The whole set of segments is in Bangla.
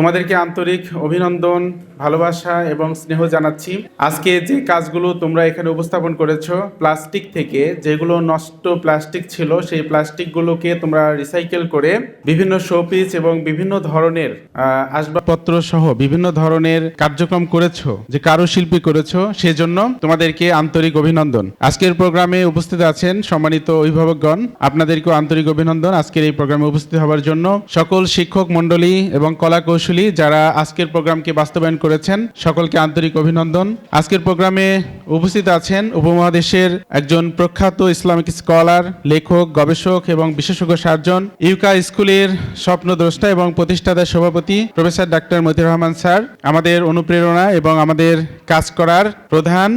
তোমাদেরকে আন্তরিক অভিনন্দন, ভালোবাসা এবং স্নেহ জানাচ্ছি। আজকে যে কাজগুলো তোমরা এখানে উপস্থাপন করেছ, প্লাস্টিক থেকে যেগুলো নষ্ট প্লাস্টিক ছিল, সেই প্লাস্টিকগুলোকে তোমরা রিসাইকেল করে বিভিন্ন শোপিস এবং বিভিন্ন ধরনের আসবাবপত্র সহ বিভিন্ন ধরনের কার্যক্রম করেছ, যে কারুশিল্পী করেছ, সেজন্য তোমাদেরকে আন্তরিক অভিনন্দন। আজকের প্রোগ্রামে উপস্থিত আছেন সম্মানিত অভিভাবকগণ। আপনাদেরকেও আন্তরিক অভিনন্দন আজকের এই প্রোগ্রামে উপস্থিত হওয়ার জন্য। সকল শিক্ষক মণ্ডলী এবং কলা কৌশলী যারা আজকের প্রোগ্রামকে বাস্তবায়ন করেছেন, সকলকে আন্তরিক অভিনন্দন। আজকের প্রোগ্রামে উপস্থিত আছেন উপমহাদেশের একজন প্রখ্যাত ইসলামিক স্কলার, লেখক, গবেষক এবং বিশেষজ্ঞ সার্জন, ইউকা স্কুলের স্বপ্নদ্রষ্টা এবং প্রতিষ্ঠাতার সভাপতি, professor doctor Motiur Rahman sir, আমাদের অনুপ্রেরণা এবং আমাদের কাজ করার প্রধান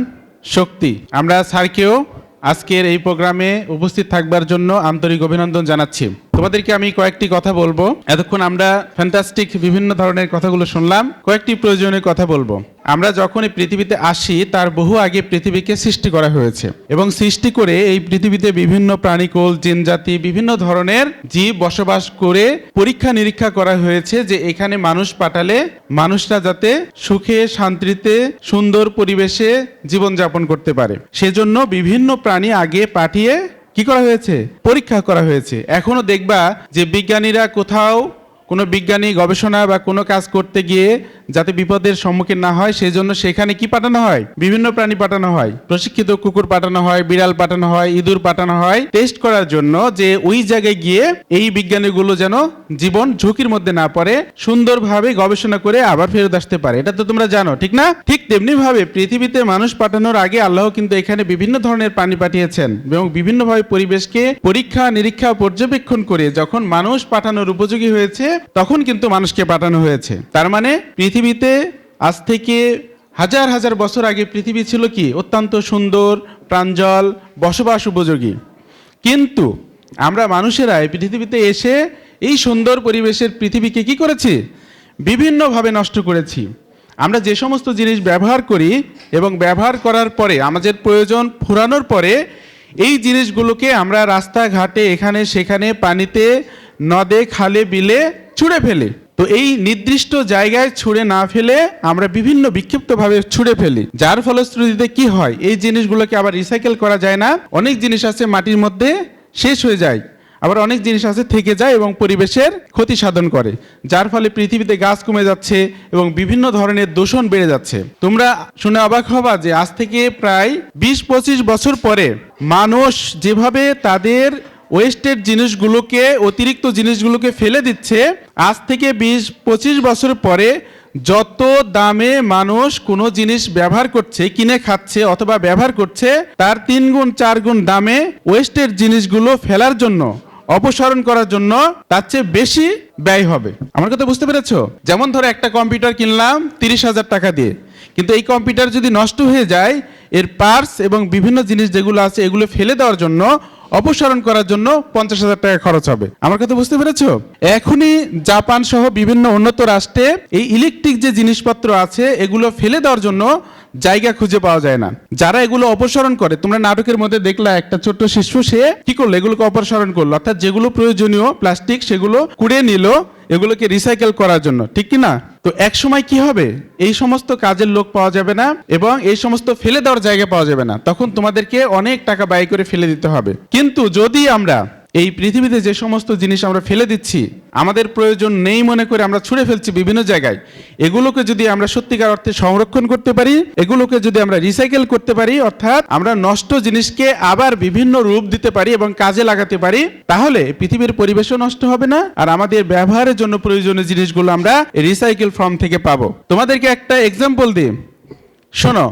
শক্তি। আমরা স্যারকেও আজকের এই প্রোগ্রামে উপস্থিত থাকবার জন্য আন্তরিক অভিনন্দন জানাচ্ছি। তোমাদেরকে আমি কয়েকটি কথা বলব। এতক্ষণ আমরা ফ্যান্টাস্টিক বিভিন্ন ধরনের কথাগুলো শুনলাম। কয়েকটি প্রয়োজনীয় কথা বলব। আমরা যখন এই পৃথিবীতে আসি, তার বহু আগে পৃথিবীকে সৃষ্টি করা হয়েছে এবং সৃষ্টি করে এই পৃথিবীতে বিভিন্ন প্রাণীকুল, জিনজাতি, বিভিন্ন ধরনের জীব বসবাস করে পরীক্ষা নিরীক্ষা করা হয়েছে যে এখানে মানুষ পাঠালে মানুষরা যাতে সুখে, শান্তিতে, সুন্দর পরিবেশে জীবনযাপন করতে পারে। সেজন্য বিভিন্ন প্রাণী আগে পাঠিয়ে কি করা হয়েছে? পরীক্ষা করা হয়েছে। এখনও দেখবা যে বিজ্ঞানীরা কোথাও কোনো বিজ্ঞানী গবেষণা বা কোনো কাজ করতে গিয়ে যাতে বিপদের সম্মুখীন না হয় সেই জন্য সেখানে কি পাঠানো হয়? বিভিন্ন প্রাণী পাঠানো হয়। প্রশিক্ষিত কুকুর পাঠানো হয়, বিড়াল পাঠানো হয়, ইঁদুর পাঠানো হয়। টেস্ট করার জন্য যে ওই জায়গায় গিয়ে এই বিজ্ঞানীগুলো যেন জীবন ঝুঁকির মধ্যে না পড়ে, সুন্দরভাবে গবেষণা করে আবার ফেরত আসতে পারে। এটা তো তোমরা জানো, ঠিক না? ঠিক তেমনি ভাবে পৃথিবীতে মানুষ পাঠানোর আগে আল্লাহ কিন্তু এখানে বিভিন্ন ধরনের প্রাণী পাঠিয়েছেন এবং বিভিন্নভাবে পরিবেশকে পরীক্ষা, নিরীক্ষা পর্যবেক্ষণ করে যখন মানুষ পাঠানোর উপযোগী হয়েছে, তখন কিন্তু মানুষকে পাঠানো হয়েছে। তার মানে পৃথিবীতে আজ থেকে হাজার হাজার বছর আগে পৃথিবী ছিল কি? অত্যন্ত সুন্দর প্রাঞ্জল বসবাস উপযোগী। কিন্তু আমরা মানুষেরা এই পৃথিবীতে এসে এই সুন্দর পরিবেশের পৃথিবীকে কি করেছি? বিভিন্নভাবে নষ্ট করেছি। আমরা যে সমস্ত জিনিস ব্যবহার করি এবং ব্যবহার করার পরে, আমাদের প্রয়োজন ফুরানোর পরে, এই জিনিসগুলোকে আমরা রাস্তাঘাটে এখানে সেখানে পানিতে, নদে, খালে, বিলে ছুঁড়ে ফেলি। তো এই নির্দিষ্ট জায়গায় ছুঁড়ে না ফেলে আমরা বিভিন্ন বিক্ষিপ্তভাবে ছুঁড়ে ফেলি। যার ফলশ্রুতিতে কি হয়? এই জিনিসগুলোকে আবার রিসাইকেল করা যায় না। অনেক জিনিস আছে মাটির মধ্যে শেষ হয়ে যায়। আবার অনেক জিনিস আছে থেকে যায় এবং পরিবেশের ক্ষতি সাধন করে। যার ফলে পৃথিবীতে গাছ কমে যাচ্ছে এবং বিভিন্ন ধরনের দূষণ বেড়ে যাচ্ছে। তোমরা শুনে অবাক হবা যে আজ থেকে প্রায় বিশ পঁচিশ বছর পরে মানুষ যেভাবে তাদের ওয়েস্টের জিনিসগুলোকে, অতিরিক্ত জিনিসগুলোকে ফেলে দিচ্ছে। আজ থেকে বিশ, পঁচিশ বছর পরে যত দামে মানুষ কোনো জিনিস ব্যবহার করছে, কিনে খাচ্ছে অথবা ব্যবহার করছে, তার তিন গুণ, চার গুণ দামে ওয়েস্টের জিনিসগুলো ফেলার জন্য, অপসারণ করার জন্য তার চেয়ে বেশি ব্যয় হবে। আমার কথা বুঝতে পেরেছ? যেমন ধরো একটা কম্পিউটার কিনলাম তিরিশ হাজার টাকা দিয়ে। কিন্তু এই কম্পিউটার যদি নষ্ট হয়ে যায়, এর পার্টস এবং বিভিন্ন জিনিস যেগুলো আছে, এগুলো ফেলে দেওয়ার জন্য অপসারণ করার জন্য পঞ্চাশ হাজার টাকা খরচ হবে। আমার কথা বুঝতে পেরেছ? এখনই জাপান সহ বিভিন্ন উন্নত রাষ্ট্রে এই ইলেকট্রিক যে জিনিসপত্র আছে, এগুলো ফেলে দেওয়ার জন্য জায়গা খুঁজে পাওয়া যায় না। যারা এগুলো অপসারণ করে, তোমরা নাটকের মধ্যে দেখলা, একটা ছোট্ট শিশু, সে কি করল? এগুলোকে অপসারণ করল। অর্থাৎ যেগুলো প্রয়োজনীয়, প্লাস্টিক, সেগুলো কুড়িয়ে নিল, এগুলোকে রিসাইকেল করার জন্য। ঠিক কি না? তো এক সময় কি হবে? এই সমস্ত কাজের লোক পাওয়া যাবে না এবং এই সমস্ত ফেলে দেওয়ার জায়গা পাওয়া যাবে না। তখন তোমাদেরকে অনেক টাকা ব্যয় করে ফেলে দিতে হবে। কিন্তু যদি আমরা এই পৃথিবীতে যে সমস্ত জিনিস আমরা ফেলে দিচ্ছি, আমাদের প্রয়োজন নেই মনে করে আমরা ছুঁড়ে ফেলছি বিভিন্ন জায়গায়। এগুলোকে যদি আমরা সত্যিকার অর্থে সংরক্ষণ করতে পারি, এগুলোকে যদি আমরা রিসাইকেল করতে পারি, অর্থাৎ আমরা নষ্ট জিনিসকে আবার বিভিন্ন রূপ দিতে পারি এবং কাজে লাগাতে পারি, তাহলে পৃথিবীর পরিবেশও নষ্ট হবে না আর আমাদের ব্যবহারের জন্য প্রয়োজনীয় জিনিসগুলো আমরা রিসাইকেল ফর্ম থেকে পাবো। তোমাদেরকে একটা এক্সাম্পল দিই। শোনো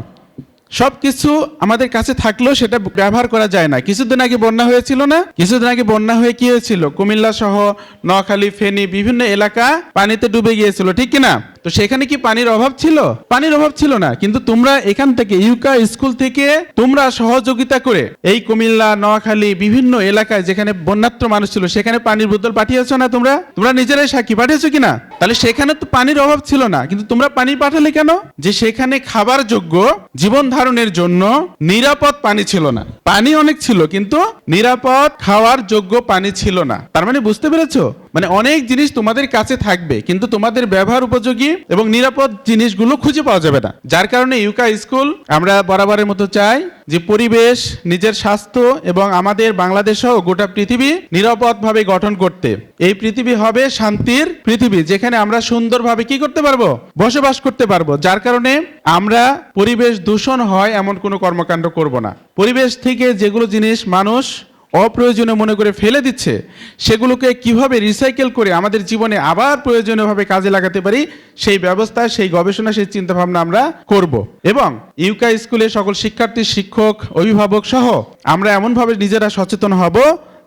সব কিছু আমাদের কাছে থাকলেও সেটা ব্যবহার করা যায় না। কিছুদিন আগে বন্যা হয়েছিল না? কিছুদিন আগে বন্যা হয়ে কি হয়েছিল? কুমিল্লা সহ, নোয়াখালী, ফেনী, বিভিন্ন এলাকা পানিতে ডুবে গিয়েছিল, ঠিক কিনা? তো সেখানে কি পানির অভাব ছিল? পানির অভাব ছিল না, কিন্তু তোমরা এখান থেকে, ইউকা স্কুল থেকে তোমরা সহযোগিতা করে এই কুমিল্লা, নোয়াখালী, বিভিন্ন এলাকায় যেখানে বন্যাত্র মানুষ ছিল, সেখানে পানির বোতল পাঠিয়েছো না তোমরা? তোমরা নিজেরাই সাক্ষী পাঠিয়েছো কিনা? তাহলে সেখানে তো পানির অভাব ছিল না, কিন্তু তোমরা পানি পাঠালে কেন? যে সেখানে খাবার যোগ্য জীবন ধারণের জন্য নিরাপদ পানি ছিল না। পানি অনেক ছিল, কিন্তু নিরাপদ খাওয়ার যোগ্য পানি ছিল না। তার মানে বুঝতে পেরেছ? মানে অনেক জিনিস তোমাদের কাছে থাকবে, কিন্তু তোমাদের ব্যবহার উপযোগী এবং নিরাপদ জিনিসগুলো খুঁজে পাওয়া যাবে না। যার কারণে ইউকা স্কুল আমরা বরাবরের মতো চাই যে পরিবেশ, নিজের স্বাস্থ্য এবং আমাদের বাংলাদেশ সহ গোটা পৃথিবী নিরাপদভাবে গঠন করতে। এই পৃথিবী হবে শান্তির পৃথিবী, যেখানে আমরা সুন্দরভাবে কি করতে পারব? বসবাস করতে পারব। যার কারণে আমরা পরিবেশ দূষণ হয় এমন কোনো কর্মকাণ্ড করব না। পরিবেশ থেকে যেগুলো জিনিস মানুষ অপ্রয়োজনীয় মনে করে ফেলে দিচ্ছে, সেগুলোকে কীভাবে রিসাইকেল করে আমাদের জীবনে আবার প্রয়োজনীয়ভাবে কাজে লাগাতে পারি, সেই ব্যবস্থা, সেই গবেষণা, সেই চিন্তাভাবনা আমরা করব। এবং ইউকা স্কুলে সকল শিক্ষার্থী, শিক্ষক, অভিভাবক সহ আমরা এমনভাবে নিজেরা সচেতন হব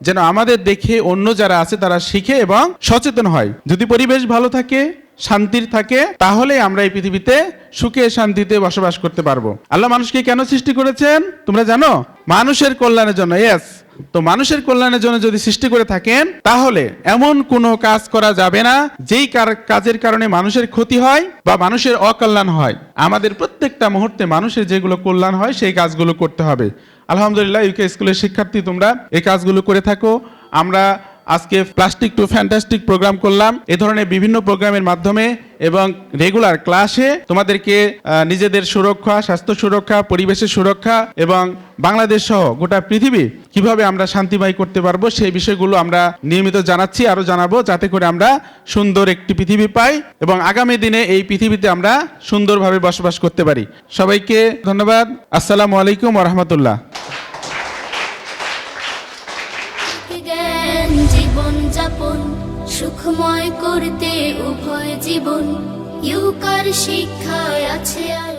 যেন আমাদের দেখে অন্য যারা আছে তারা শিখে এবং সচেতন হয়। যদি পরিবেশ ভালো থাকে, শান্তির থাকে, তাহলে আমরা এই পৃথিবীতে সুখে, শান্তিতে বসবাস করতে পারব। আল্লাহ মানুষকে কেন সৃষ্টি করেছেন? তোমরা জানো? মানুষের কল্যাণের জন্য ইয়েস তো মানুষের কল্যাণের জন্য যদি সৃষ্টি করে থাকেন, তাহলে এমন কোনো কাজ করা যাবে না, যেই কাজের কারণে মানুষের ক্ষতি হয় বা মানুষের অকল্যাণ হয়। আমাদের প্রত্যেকটা মুহূর্তে মানুষের যেগুলো কল্যাণ হয়, সেই কাজগুলো করতে হবে। আলহামদুলিল্লাহ ইউকে স্কুলের শিক্ষার্থী তোমরা এই কাজগুলো করে থাকো। আমরা আজকে প্লাস্টিক টু ফ্যান্টাস্টিক প্রোগ্রাম করলাম। এ ধরনের বিভিন্ন প্রোগ্রামের মাধ্যমে এবং রেগুলার ক্লাসে তোমাদেরকে নিজেদের সুরক্ষা, স্বাস্থ্য সুরক্ষা, পরিবেশের সুরক্ষা এবং বাংলাদেশ সহ গোটা পৃথিবী কীভাবে আমরা শান্তিময় করতে পারব সেই বিষয়গুলো আমরা নিয়মিত জানাচ্ছি আরও জানাব, যাতে করে আমরা সুন্দর একটি পৃথিবী পাই এবং আগামী দিনে এই পৃথিবীতে আমরা সুন্দরভাবে বসবাস করতে পারি। সবাইকে ধন্যবাদ। আসসালামু আলাইকুম রহমতুল্লাহ। জীবন ইউকার শিক্ষায় আছে আর